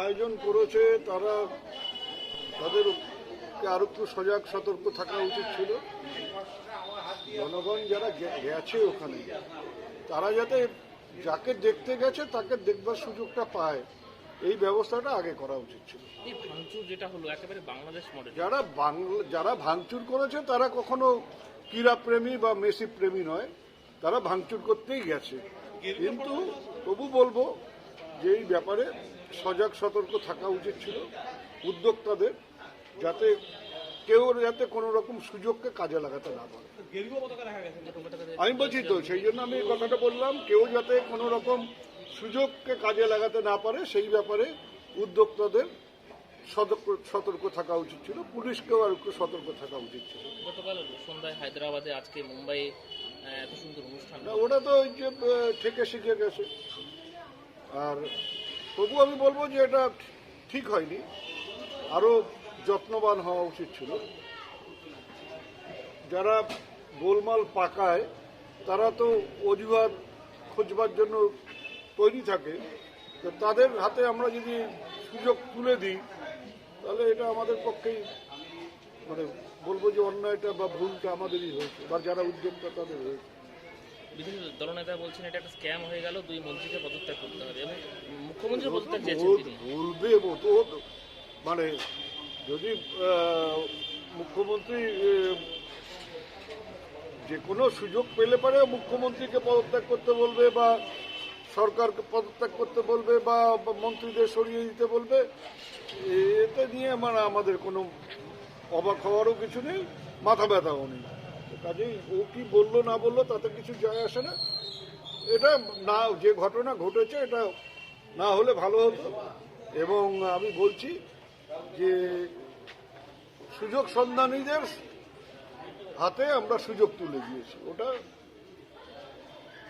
আয়োজন করেছে তারা তাদের আরও একটু সজাগ সতর্ক থাকা উচিত ছিল। জনগণ যারা গেছে ওখানে তারা যাতে যাকে দেখতে গেছে তাকে দেখবার সুযোগটা পায়। এই ব্যবস্থাটা আগে করা উচিত ছিল। যেটা হলো একেবারে বাংলাদেশ মডেল যারা বাংলা যারা ভাঙচুর করেছে তারা কখনো ক্রীড়া প্রেমী বা মেসি প্রেমী নয় তারা ভাঙচুর করতেই গেছে। কিন্তু তবু বলব যে এই ব্যাপারে সজাগ সতর্ক থাকা উচিত ছিল উদ্যোক্তাদের যাতে কেউ যাতে কোনো রকম সুযোগকে কাজে লাগাতে না পারে। আমি বলছি তো সেই জন্য আমি এই কথাটা বললাম কেউ যাতে কোনো রকম সুযোগকে কাজে লাগাতে না পারে সেই ব্যাপারে উদ্যোক্তাদের সতর্ক সতর্ক থাকা উচিত ছিল পুলিশকেও আর একটু সতর্ক থাকা উচিত ছিল। গতকাল সন্ধ্যায় হায়দ্রাবাদে আজকে মুম্বাইয়ে আহ, এত সুন্দর অনুষ্ঠান ওটা তো ওই যে থেকে শিখে গেছে। আর তবু আমি বলব যে এটা ঠিক হয়নি। আরও যত্নবান হওয়া উচিত ছিল। যারা গোলমাল পাকায়, তারা তো অজুহাত খোঁজবার জন্য তৈরি থাকে। তো তাদের হাতে আমরা যদি সুযোগ তুলে দিই, তাহলে এটা আমাদের পক্ষেই মানে বলব যে অন্যায়টা বা ভুলটা আমাদেরই হয়েছে, বা যারা উদ্যোক্তা তাদের হয়েছে। বিভিন্ন দলনেতা বলছেন এটা একটা স্ক্যাম হয়ে গেল দুই মন্ত্রীকে পদত্যাগ করতে হবে এবং মুখ্যমন্ত্রী পদত্যাগ চেয়েছেন তিনি। বলবে মানে যদি মুখ্যমন্ত্রী যে কোনো সুযোগ পেলে পারে মুখ্যমন্ত্রীকে পদত্যাগ করতে বলবে বা সরকারকে পদত্যাগ করতে বলবে বা মন্ত্রীদের সরিয়ে দিতে বলবে এতে নিয়ে মানে আমাদের কোনো অবাক হওয়ারও কিছু নেই মাথা ব্যথাও নেই। কাজেই ও কি বলল, না বলল, তাতে কিছু যায় আসে না। এটা না, যে ঘটনা ঘটেছে, এটা না হলে ভালো হতো। এবং আমি বলছি যে সুযোগ সন্ধানীদের হাতে আমরা সুযোগ তুলে দিয়েছি। ওটা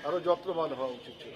আরও যত্নবান হওয়া উচিত ছিল।